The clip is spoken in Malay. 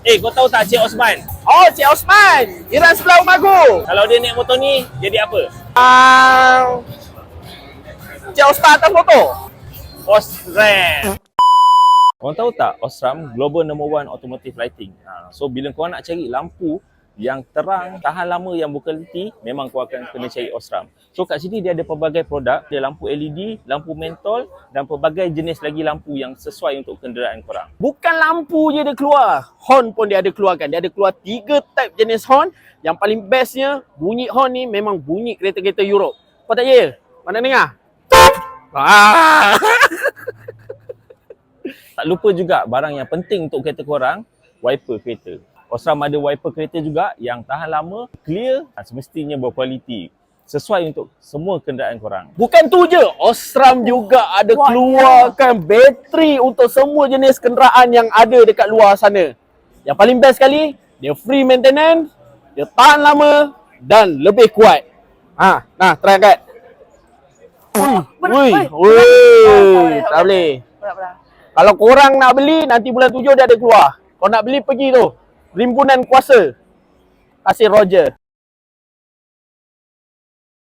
Eh, kau tahu tak Cik Osman? Oh, Cik Osman. Jiran sebelah rumah aku. Kalau dia naik motor ni, jadi apa? Uh, Cik Osman atas motor. Osram. Korang tahu tak Osram global number one automotive lighting. Ha, so bila kau nak cari lampu yang terang, tahan lama yang berkualiti, memang kau akan kena cari Osram. So kat sini dia ada pelbagai produk, dia lampu LED, lampu mentol dan pelbagai jenis lagi lampu yang sesuai untuk kenderaan korang. Bukan lampu je dia keluar. Horn pun dia ada keluarkan. Dia ada keluar tiga type jenis horn. Yang paling bestnya, bunyi horn ni memang bunyi kereta-kereta Europe. Kau tak ya? Mana dengar? Ah. Tak lupa juga barang yang penting untuk kereta korang, wiper kereta. Osram ada wiper kereta juga yang tahan lama, clear dan semestinya berkualiti. Sesuai untuk semua kenderaan korang. Bukan tu je, Osram juga ada keluarkan bateri untuk semua jenis kenderaan yang ada dekat luar sana. Yang paling best sekali, dia free maintenance, dia tahan lama dan lebih kuat. Ha, nah, try angkat. Ui, ui, tak boleh. Kalau korang nak beli, nanti bulan tujuh dia ada keluar. Kau nak beli, pergi tu. Rimpunan Kuasa. Kasih Roger.